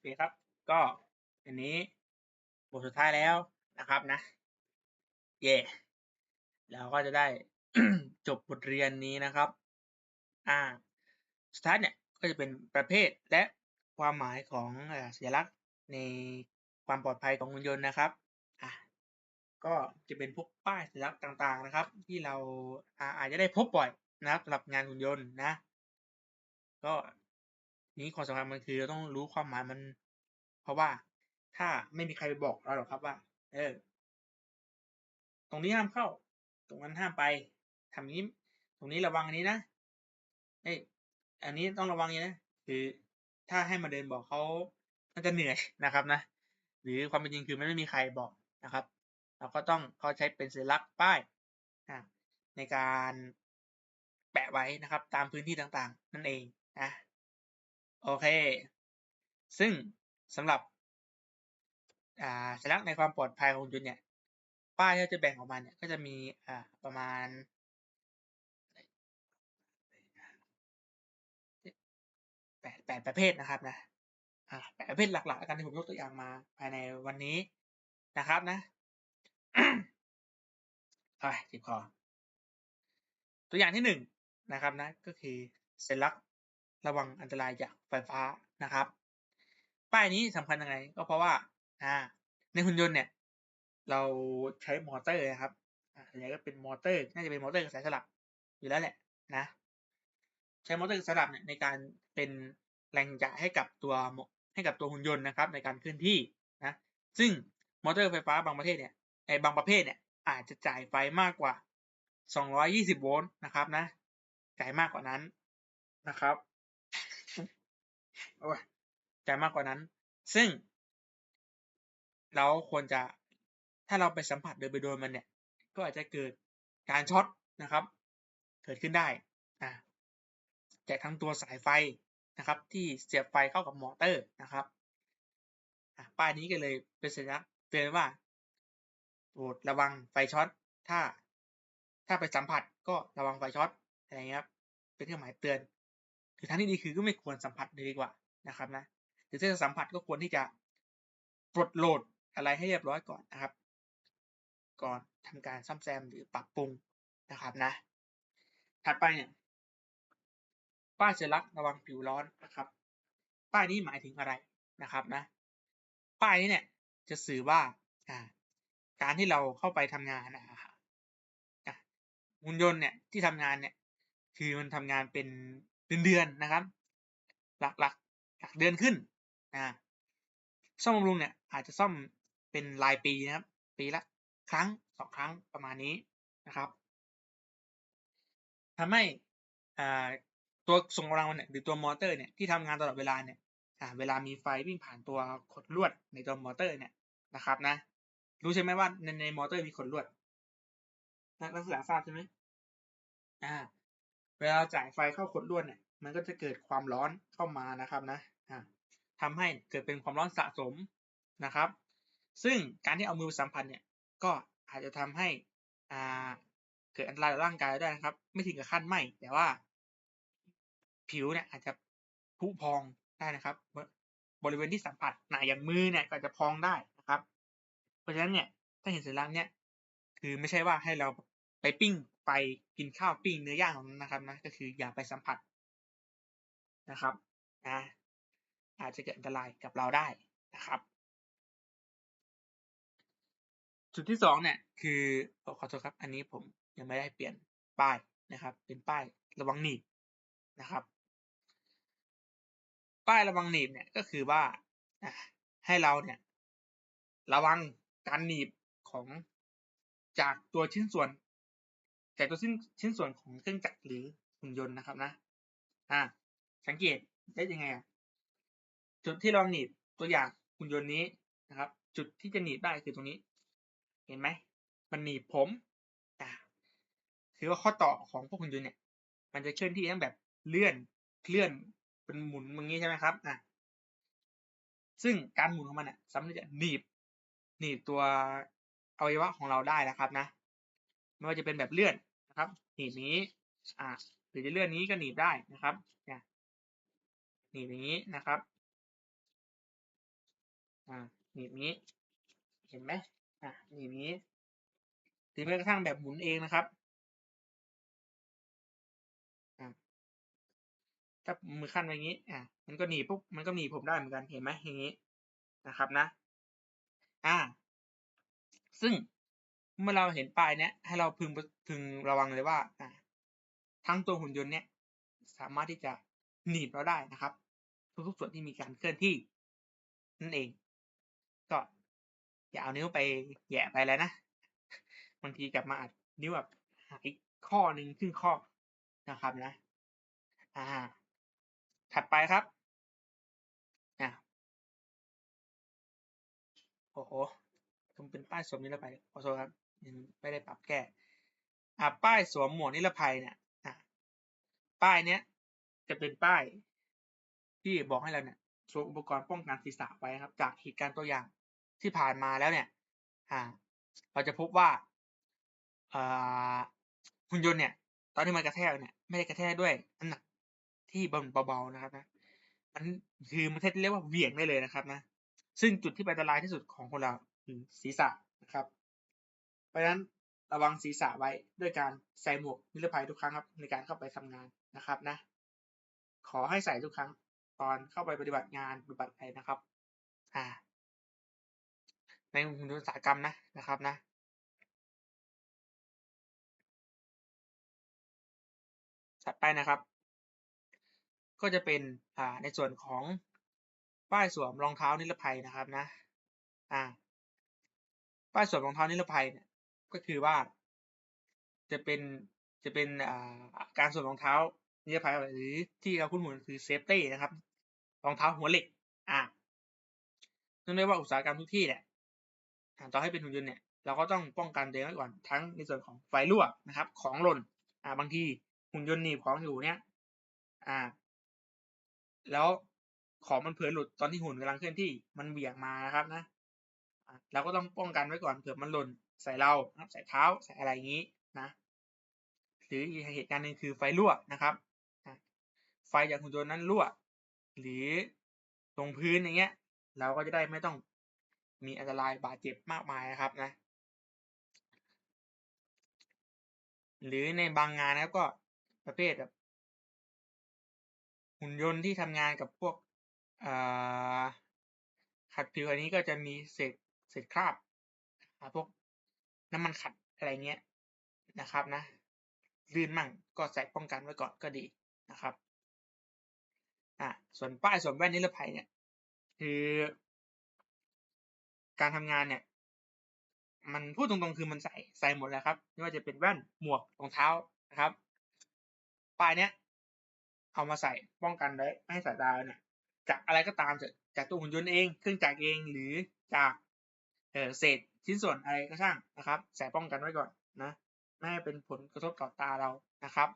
เคครับ ก็อันนี้บทสุดท้ายแล้วนะครับนะ เย่เราก็จะได้จบบทเรียนนี้นะครับ อ่าสตาร์ทเนี่ยก็จะเป็นประเภทและความหมายของสัญลักษณ์ในความปลอดภัยของหุ่นยนต์นะครับอะก็จะเป็นพวกป้ายสัญลักษณ์ต่างๆนะครับ ที่เราอาอาจจะได้พบบ่อยนะครับสำหรับงานหุ่นยนต์นะ ก็ นี้ความสำคัญมันคือเราต้องรู้ความหมายมัน เพราะว่าถ้าไม่มีใครไปบอกเราหรอกครับว่า เออ ตรงนี้ห้ามเข้า ตรงนั้นห้ามไปทำนี้ ตรงนี้ระวังอันนี้นะเอ้ยอันนี้ต้องระวังอย่างนี้นะคือถ้าให้มาเดินบอกเขามันจะเหนื่อยนะครับนะ หรือความเป็นจริงคือมันไม่มีใครบอกนะครับ เราก็ต้องเขาใช้เป็นสัญลักษณ์ป้ายในการแปะไว้นะครับ ตามพื้นที่ต่างๆ นั่นเองนะ โอเค ซึ่งสำหรับอ่าสัญลักษณ์ในความปลอดภัยของยนต์เนี่ย ป้ายที่จะแบ่งออกมาเนี่ยก็จะมีอ่าประมาณแปดแปดประเภทนะครับนะอ่าแปดประเภทหลักๆกันที่ผมยกตัวอย่างมาภายในวันนี้นะครับนะไปจิบคอตัวอย่างที่หนึ่งนะครับนะก็คือสัญลักษณ์ ระวังอันตรายจากไฟฟ้านะครับ ป้ายนี้สำคัญยังไง ก็เพราะว่าอ่าในหุ่นยนต์เนี่ย เราใช้มอเตอร์นะครับอ่าอันนี้ก็เป็นมอเตอร์ น่าจะเป็นมอเตอร์สายสลับอยู่แล้วแหละนะ ใช้มอเตอร์สลับเนี่ยในการเป็นแรงจ่ายให้กับตัวให้กับตัวหุ่นยนต์นะครับ ในการเคลื่อนที่นะ ซึ่งมอเตอร์ไฟฟ้าบางประเภทเนี่ยในบางประเภทเนี่ยอาจจะจ่ายไฟมากกว่า 220 โวลต์นะครับนะ จ่ายมากกว่านั้นนะครับ จ่ายมากกว่านั้น ซึ่ง เราควรจะถ้าเราไปสัมผัสโดยไปโดนมันเนี่ย ก็อาจจะเกิดการช็อตนะครับ เกิดขึ้นได้อ่าจากทั้งตัวสายไฟนะครับ ที่เสียบไฟเข้ากับมอเตอร์นะครับป้ายนี้ก็เลยเป็นสัญลักษณ์เตือนว่าโปรดระวังไฟช็อต ถ้า ถ้าไปสัมผัสก็ระวังไฟช็อตอะไรเงี้ยครับ เป็นเครื่องหมายเตือน คือทางที่ดีคือก็ไม่ควรสัมผัสเลยดีกว่านะครับนะหรือถ้าจะสัมผัสก็ควรที่จะปลดโหลดอะไรให้เรียบร้อยก่อนนะครับ ก่อนทำการซ่อมแซมหรือปรับปรุงนะครับนะ ถัดไปเนี่ยป้ายสัญลักระวังผิวร้อนนะครับ ป้ายนี้หมายถึงอะไรนะครับนะ ป้ายนี้เนี่ยจะสื่อว่าการที่เราเข้าไปทำงานนะหุ่นยนต์เนี่ยที่ทำงานเนี่ยคือมันทำงานเป็น เดือนๆนนะครับ หลักๆหลักเดือนขึ้นนะซ่อมบำรุงเนี่ยอาจจะซ่อมเป็นรายปีนะครับ ปีละครั้งสองครั้งประมาณนี้นะครับทำให้ตัวส่งกำลังมันเนี่ยหรือตัวมอเตอร์เนี่ยที่ทำงานตลอดเวลาเนี่ยเวลามีไฟวิ่งผ่านตัวขดลวดในตัวมอเตอร์เนี่ยนะครับนะ รู้ใช่ไหมว่าในในมอเตอร์มีขดลวดนักศึกษาทราบใช่ไหมอ่า เวลาจ่ายไฟเข้าขดลวดเนี่ยมันก็จะเกิดความร้อนเข้ามานะครับนะทำให้เกิดเป็นความร้อนสะสมนะครับ ซึ่งการที่เอามือสัมผัสเนี่ยก็อาจจะทำให้อ่าเกิดอันตรายต่อร่างกายได้นะครับ ไม่ถึงกับขั้นไหม้แต่ว่า ผิวเนี่ยอาจจะพุพองได้นะครับ บริเวณที่สัมผัสหนาอย่างมือเนี่ยก็จะพองได้นะครับ เพราะฉะนั้นเนี่ยถ้าเห็นสัญลักษณ์เนี่ยคือไม่ใช่ว่าให้เราไปปิ้ง ไปกินข้าวปิ้งเนื้อย่างของนั้นนะครับนะก็คืออย่าไปสัมผัสนะครับนะอาจจะเกิดอันตรายกับเราได้นะครับ จุดที่สองเนี่ยคือขอโทษครับ อันนี้ผมยังไม่ได้เปลี่ยนป้ายนะครับ เป็นป้ายระวังหนีบนะครับ ป้ายระวังหนีบเนี่ยก็คือว่าให้เราเนี่ยระวังการหนีบของจากตัวชิ้นส่วน จากตัวชิ้นชิ้นส่วนของเครื่องจักรหรือหุ่นยนต์นะครับนะ อ่า สังเกตได้ยังไงอะจุดที่เราหนีบตัวอย่างหุ่นยนต์นี้นะครับ จุดที่จะหนีบได้คือตรงนี้ เห็นไหมมันหนีบผมอ่าคือว่าข้อต่อของพวกหุ่นยนต์เนี่ย มันจะเคลื่อนที่ทั้งแบบเลื่อนเคลื่อนเป็นหมุนอย่างนี้ใช่ไหมครับ อ่าซึ่งการหมุนของมันเนี่ยสามารถจะหนีบหนีบตัวอวัยวะของเราได้นะครับนะ ไม่ว่าจะเป็นแบบเลื่อนนะครับหนีบนี้อ่าหรือจะเลื่อนนี้ก็หนีบได้นะครับเนี่ยหนีบนี้นะครับอ่าหนีบนี้ เห็นไหมอ่าหนีบนี้หรือแม้กระทั่งแบบหมุนเองนะครับถ้ามือขั้นไว้อย่างนี้อ่ามันก็หนีบปุ๊บ มันก็หนีผมได้เหมือนกัน เห็นไหมอย่างนี้นะครับนะ อ่า ซึ่ง เมื่อเราเห็นป้ายเนี้ยให้เราพึงพึงระวังเลยว่าทั้งตัวหุ่นยนต์เนี้ยสามารถที่จะหนีบเราได้นะครับ ทุกๆส่วนที่มีการเคลื่อนที่นั่นเอง ก็อย่าเอานิ้วไปแย่ไปแล้วนะบางทีกลับมาอัดนิ้วแบบหายข้อหนึ่งครึ่งข้อนะครับนะ อ่า ถัดไปครับอ่าโอ้โหทำเป็นป้ายสวมนิรภัยขอโทษครับ ไม่ได้ปรับแก้อ่าป้ายสวมหมวกนิรภัยเนี่ยอ่าป้ายเนี้ยจะเป็นป้าย ที่บอกให้เราเนี่ยสวมอุปกรณ์ป้องกันศีรษะไว้ครับ จากเหตุการณ์ตัวอย่างที่ผ่านมาแล้วเนี่ยอ่าเราจะพบว่าอ่าหุ่นยนต์เนี่ย ตอนที่มันกระแทกเนี่ยไม่ได้กระแทกด้วยน้ำหนักที่เบาๆนะครับนะมันคือมันเรียกว่าเหวี่ยงได้เลยนะครับนะซึ่งจุดที่อันตรายที่สุดของคนเราคือศีรษะนะครับ ราะฉะนั้นระวังศีรษะไว้ด้วยการใส่หมวกนิรภัยทุกครั้งครับในการเข้าไปทำงานนะครับนะ ขอให้ใส่ทุกครั้งตอนเข้าไปปฏิบัติงานปฏิบัติอะไรนะครับ อ่า ในหุ่นยนต์อุตสาหกรรมนะนะครับนะถัดไปนะครับ ก็จะเป็นอ่าในส่วนของป้ายสวมรองเท้านิรภัยนะครับนะ อ่าป้ายสวมรองเท้านิรภัยเนี่ย ก็คือว่า จะเป็นจะเป็นอ่าการสวมรองเท้านิรภัยหรือที่เราคุ้นหูคือเซฟตี้นะครับรองเท้าหัวเหล็ก อ่านื่องด้วยว่าอุตสาหกรรมทุกที่เนี่ยต่อให้เป็นหุ่นยนต์เนี่ยเราก็ต้องป้องกันตัวเองไว้ก่อนทั้งในส่วนของไฟรั่วนะครับ ของหล่นอ่าบางทีหุ่นยนต์หนีบของอยู่เนี่ย อ่า แล้วของมันเผลอหลุดตอนที่หุ่นกำลังเคลื่อนที่มันเบี่ยงมานะครับนะ เราก็ต้องป้องกันไว้ก่อนเผื่อมันหล่นใส่เราใส่เท้าใส่อะไรอย่างนี้นะหรืออีกเหตุการณ์หนึ่งคือไฟรั่วนะครับไฟจากหุ่นยนต์นั้นรั่ว หรือตรงพื้นอย่างเงี้ย เราก็จะได้ไม่ต้องมีอันตรายบาดเจ็บมากมายนะครับนะ หรือในบางงานนะครับก็ประเภทแบบหุ่นยนต์ที่ทำงานกับพวกขัดผิวอันนี้ก็จะมีเศษ ศษคราบพวกน้ำมันขัดอะไรเงี้ยนะครับนะลื่นมั่งก็ใส่ป้องกันไว้ก่อนก็ดีนะครับอ่าส่วนป้ายส่วนแว่นนิรภัยเนี่ยคือการทำงานเนี่ย มันพูดตรงๆคือมันใส่ใส่หมดแล้วครับไม่ว่าจะเป็นแว่นหมวกรองเท้านะครับ ป้ายเนี้ยเอามาใส่ป้องกันไว้ไม่ให้สายตาเนี่ยจากอะไรก็ตามจะจากตัวหุ่นยนต์เองเครื่องจักรเองหรือจาก เเศษชิ้นส่วนอะไรก็ช่างนะครับ ใส่ป้องกันไว้ก่อนนะไม่ให้เป็นผลกระทบต่อตาเรานะครับ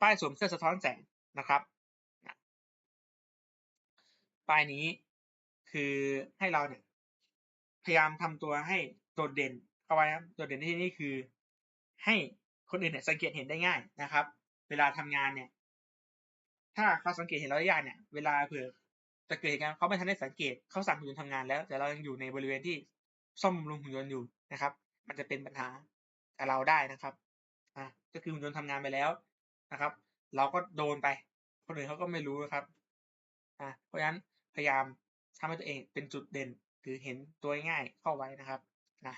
ป้ายสวมเสื้อสะท้อนแสงนะครับป้ายนี้คือให้เราเนี่ยพยายามทำตัวให้โดดเด่นเข้าไว้ครับโดดเด่นที่นี่คือ ให้คนอื่นเนี่ยสังเกตเห็นได้ง่ายนะครับ เวลาทำงานเนี่ย ถ้าเขาสังเกตเห็นเราได้ยากเนี่ย เวลาเผื่อ จะเกิดการเขาไม่ทันได้สังเกตเขาสั่งหุ่นยนต์ทำงานแล้ว แต่เรายังอยู่ในบริเวณที่ซ่อมบำรุงหุ่นยนต์อยู่นะครับ มันจะเป็นปัญหากับเราได้นะครับอะก็คือหุ่นยนต์ทำงานไปแล้วนะครับ เราก็โดนไป คนอื่นเขาก็ไม่รู้นะครับอะเพราะฉะนั้นพยายามทำให้ตัวเองเป็นจุดเด่นหรือเห็นตัวง่ายเข้าไว้นะครับนะ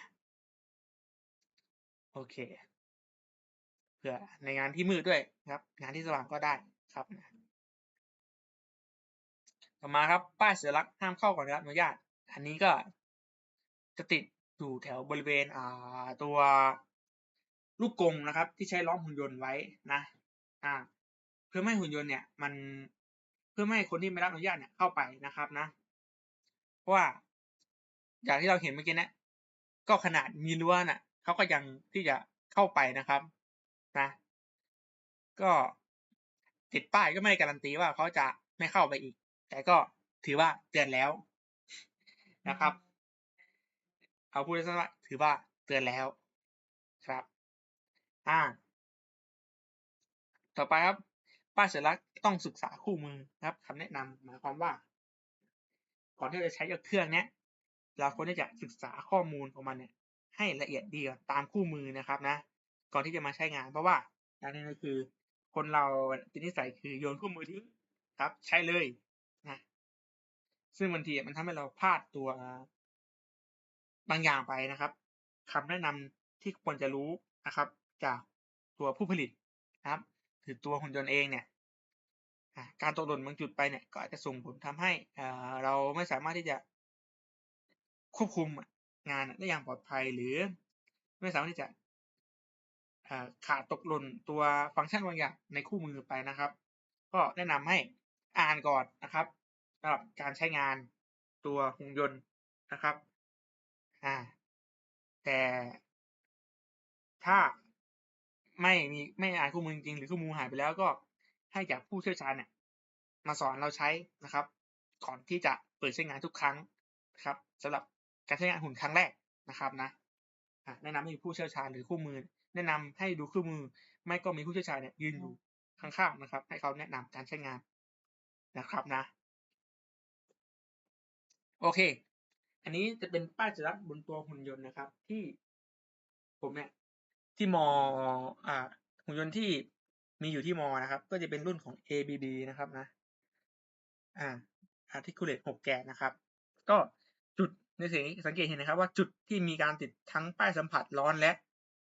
โอเคเผื่อในงานที่มืดด้วยครับ งานที่สว่างก็ได้ครับ ต่อมาครับป้ายสัญลักษณ์ห้ามเข้าก่อนรับอนุญาต อันนี้ก็จะติดอยู่แถวบริเวณอ่าตัวลูกกงนะครับ ที่ใช้ล้อมหุ่นยนต์ไว้นะ อ่า เพื่อไม่ให้หุ่นยนต์เนี่ย มันเพื่อไม่ให้คนที่ไม่รับอนุญาตเนี่ยเข้าไปนะครับนะ เพราะว่าอย่างที่เราเห็นเมื่อกี้นะก็ขนาดมีรั้วน่ะเขาก็ยังที่จะเข้าไปนะครับนะ ก็ติดป้ายก็ไม่การันตีว่าเขาจะไม่เข้าไปอีก แต่ก็ถือว่าเตือนแล้วนะครับ เอาพูดสั้นว่าถือว่าเตือนแล้วครับอ่าต่อไปครับ ป้ายสัญลักษณ์ต้องศึกษาคู่มือครับคำแนะนำหมายความว่า ก่อนที่เราจะใช้กับเครื่องเนี้ยเราควรที่จะศึกษาข้อมูลของมันเนี่ย ให้ละเอียดดีก่อนตามคู่มือนะครับนะ ก่อนที่จะมาใช้งานเพราะว่าอย่างหนึงก็คือ คนเราเป็นนิสัยคือโยนคู่มือทิ้งครับ ใช้เลยนะ ซึ่งบางทีมันทำให้เราพลาดตัวบางอย่างไปนะครับคำแนะนำที่ควรจะรู้นะครับ จากตัวผู้ผลิตนะครับ หรือตัวหุ่นยนต์เองเนี่ยการตกหล่นบางจุดไปเนี่ยก็อาจจะส่งผลทำให้เราไม่สามารถที่จะควบคุมงานได้อย่างปลอดภัยหรือ ไม่สามารถที่จะขาดตกหล่นตัวฟังก์ชันบางอย่างในคู่มือไปนะครับ ก็แนะนำให้อ่านก่อนนะครับ สำหรับการใช้งานตัวหุ่นยนต์นะครับอ่าแต่ถ้าไม่มีไม่อ่านคู่มือจริงหรือคู่มือหายไปแล้วก็ให้จากผู้เชี่ยวชาญเนี่ยมาสอนเราใช้นะครับ ก่อนที่จะเปิดใช้งานทุกครั้งนะครับสำหรับการใช้งานหุ่นครั้งแรกนะครับนะแนะนำให้ผู้เชี่ยวชาญหรือคู่มือ แนะนำให้ดูคู่มือ ไม่ก็มีผู้เชี่ยวชาญเนี่ยยืนอยู่ข้างๆนะครับ ให้เขาแนะนำการใช้งานนะครับนะ โอเค อันนี้จะเป็นป้ายสัญลักษณ์บนตัวหุ่นยนต์นะครับ ที่ผมเนี่ยที่มอ่าหุ่นยนต์ที่มีอยู่ที่มอนะครับ ก็จะเป็นรุ่นของ ABB นะครับนะ อ่า Articulate 6แกนนะครับ ก็จุดในสิ่งนี้สังเกตเห็นนะครับ ว่าจุดที่มีการติดทั้งป้ายสัมผัสร้อนและ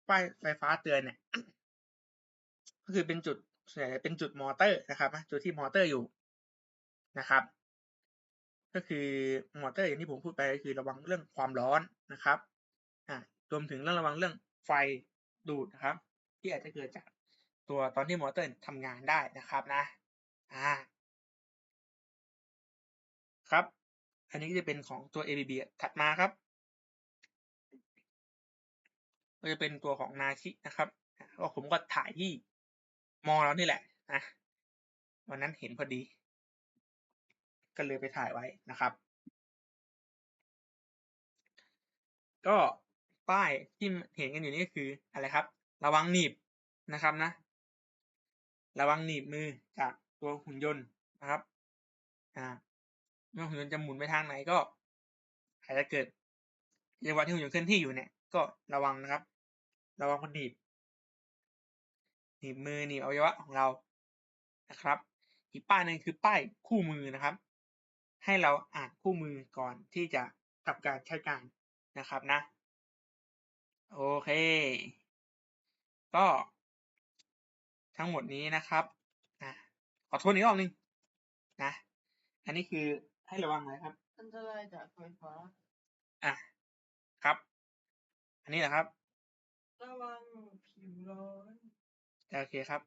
ป้ายไฟฟ้าเตือนเนี่ย ก็คือเป็นจุดส่วนใหญ่เป็นจุดมอเตอร์นะครับ จุดที่มอเตอร์อยู่นะครับ ก็คือมอเตอร์อย่างที่ผมพูดไปก็คือระวังเรื่องความร้อนนะครับอ่ารวมถึงเรื่องระวังเรื่องไฟดูดนะครับ ที่อาจจะเกิดจากตัวตอนที่มอเตอร์ทำงานได้นะครับนะอ่าครับ อันนี้ก็จะเป็นของตัว ABB ถัดมาครับก็จะเป็นตัวของนาคินะครับก็ผมก็ถ่ายที่มอแล้วนี่แหละนะวันนั้นเห็นพอดี ก็เลยไปถ่ายไว้นะครับ ก็ป้ายที่เห็นกันอยู่นี่คืออะไรครับ ระวังหนีบนะครับนะ ระวังหนีบมือจากตัวหุ่นยนต์นะครับ อ่าเมื่อหุ่นยนต์จะหมุนไปทางไหนก็อาจจะเกิดจังหวะที่หุ่นยนต์เคลื่อนที่อยู่เนี่ย ก็ระวังนะครับ ระวังคนหนีบหนีบมือหนีบอวัยวะของเรานะครับ อีกป้ายหนึ่งคือป้ายคู่มือนะครับ ให้เราอ่านคู่มือก่อนที่จะทำการใช้การนะครับนะ โอเค ก็ทั้งหมดนี้นะครับนะขอโทษอีกรอบหนึ่งนะ อันนี้คือให้ระวังอะไรครับ อันตรายจากไฟฟ้า อะ ครับ อันนี้แหละครับ ระวังผิวร้อน โอเคครับ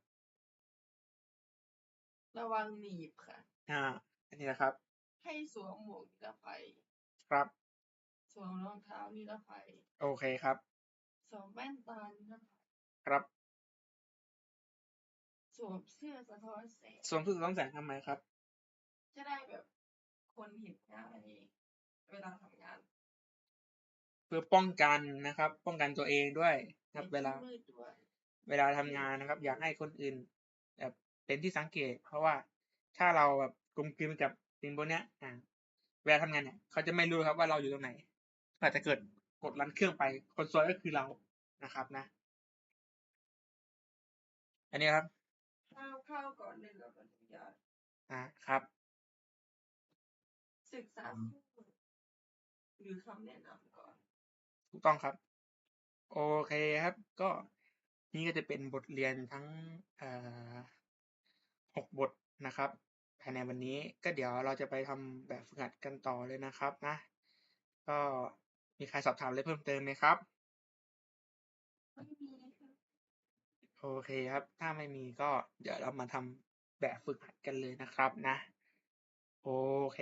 ระวังหนีบค่ะ อ่า อันนี้แหละครับ ให้สวมหมวกนิรภัย ครับ สวมรองเท้านิรภัย โอเคครับ สวมแว่นตานิรภัย ครับ สวมเสื้อสะท้อนแสง สวมเสื้อสะท้อนแสงทำไมครับ จะได้แบบคนเห็นง่ายเวลาทำงาน เพื่อป้องกันนะครับ ป้องกันตัวเองด้วยครับในเวลาที่มืดด้วย เวลาทำงานนะครับ อยากให้คนอื่นแบบเป็นที่สังเกต เพราะว่าถ้าเราแบบกลมกลืนกับ สิ่งพวกเนี้ยอ่าเวลาทำงานเนี่ยเขาจะไม่รู้ครับว่าเราอยู่ตรงไหนอาจจะเกิดกดลันเครื่องไปคนซวยก็คือเรานะครับนะ อันนี้ครับข้าวข้าวก่อนได้รับอนุญาตอ่าครับ ศึกษาคู่มือหรือคำแนะนำก่อนถูกต้องครับ โอเคครับ ก็นี่ก็จะเป็นบทเรียนทั้งเอ่อหกบทนะครับ ภายในวันนี้ก็เดี๋ยวเราจะไปทำแบบฝึกหัดกันต่อเลยนะครับนะ ก็มีใครสอบถามอะไรเพิ่มเติมไหมครับไม่มีค่ะโอเคครับ ถ้าไม่มีก็เดี๋ยวเรามาทำแบบฝึกหัดกันเลยนะครับนะ โอเค